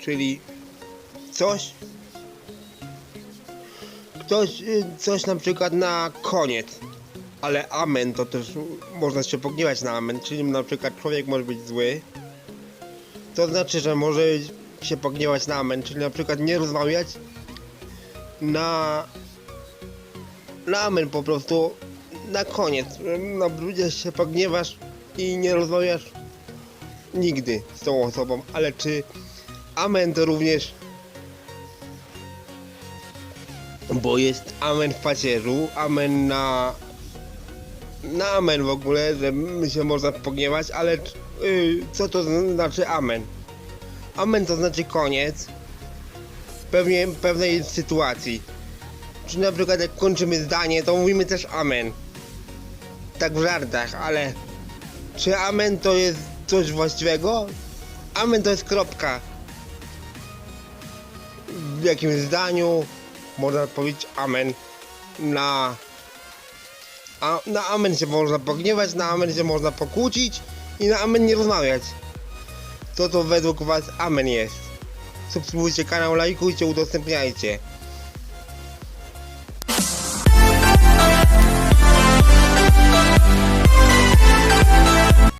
czyli coś, ktoś, y, coś na przykład na koniec, ale amen to też można się pogniewać na amen, czyli na przykład człowiek może być zły, to znaczy, że może się pogniewać na amen, czyli na przykład nie rozmawiać na na amen po prostu na koniec. Na brudzie się pogniewasz i nie rozmawiasz nigdy z tą osobą, ale czy amen to również bo jest amen w pacierzu, amen na na amen w ogóle, że my się można pogniewać, ale yy, co to znaczy amen? Amen to znaczy koniec pewnie, pewnej sytuacji. Czy na przykład jak kończymy zdanie, to mówimy też amen. Tak w żartach, ale czy amen to jest coś właściwego? Amen to jest kropka. W jakimś zdaniu można powiedzieć amen. Na, a, na amen się można pogniewać, na amen się można pokłócić i na amen nie rozmawiać. Co to według was amen jest? Subskrybujcie kanał, lajkujcie, udostępniajcie.